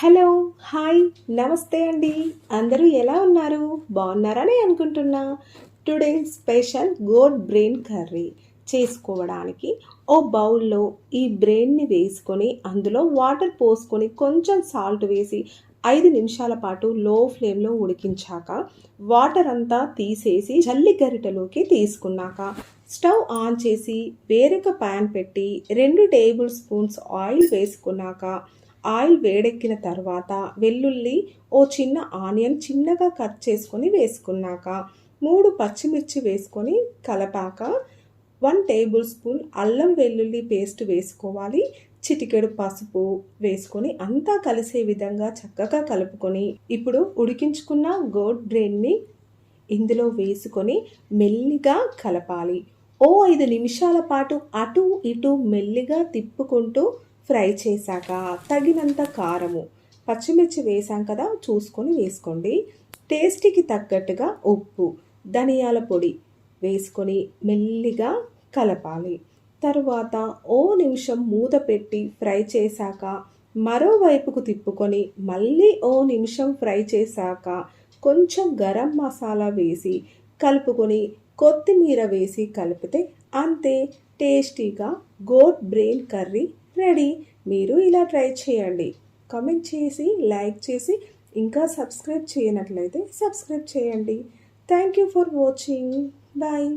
Hello hi నమస్తే అండి. అందరూ ఎలా ఉన్నారు? బాగున్నారని అనుకుంటున్నా. Today special goat brain curry చేసుకోవడానికి ఓ బౌల్లో ఈ బ్రెయిన్ని వేసుకొని అందులో వాటర్ పోసుకొని కొంచెం సాల్ట్ వేసి ఐదు నిమిషాల పాటు లో ఫ్లేమ్లో ఉడికించాక వాటర్ అంతా తీసేసి జల్లి గరిటెలోకి తీసుకున్నాక స్టవ్ ఆన్ చేసి వేరొక ప్యాన్ పెట్టి రెండు టేబుల్ స్పూన్స్ ఆయిల్ వేసుకున్నాక ఆయిల్ వేడెక్కిన తర్వాత వెల్లుల్లి ఓ చిన్న ఆనియన్ చిన్నగా కట్ చేసుకొని వేసుకున్నాక మూడు పచ్చిమిర్చి వేసుకొని కలపాక వన్ టేబుల్ స్పూన్ అల్లం వెల్లుల్లి పేస్ట్ వేసుకోవాలి. చిటికెడు పసుపు వేసుకొని అంతా కలిసే విధంగా చక్కగా కలుపుకొని ఇప్పుడు ఉడికించుకున్న గోడ్ బ్రెయిన్ని ఇందులో వేసుకొని మెల్లిగా కలపాలి. ఓ ఐదు నిమిషాల పాటు అటు ఇటు మెల్లిగా తిప్పుకుంటూ ఫ్రై చేశాక తగినంత కారము పచ్చిమిర్చి వేసాం కదా చూసుకొని వేసుకోండి. టేస్ట్కి తగ్గట్టుగా ఉప్పు ధనియాల పొడి వేసుకొని మెల్లిగా కలపాలి. తరువాత ఓ నిమిషం మూత పెట్టి ఫ్రై చేశాక మరోవైపుకు తిప్పుకొని మళ్ళీ ఓ నిమిషం ఫ్రై చేశాక కొంచెం గరం మసాలా వేసి కలుపుకొని కొత్తిమీర వేసి కలిపితే అంతే టేస్టీగా గోట్ బ్రెయిన్ కర్రీ రెడీ. మీరు ఇలా ట్రై చేయండి. కామెంట్ చేసి లైక్ చేసి ఇంకా సబ్స్క్రైబ్ చేయనట్లయితే సబ్స్క్రైబ్ చేయండి. Thank you for watching. Bye.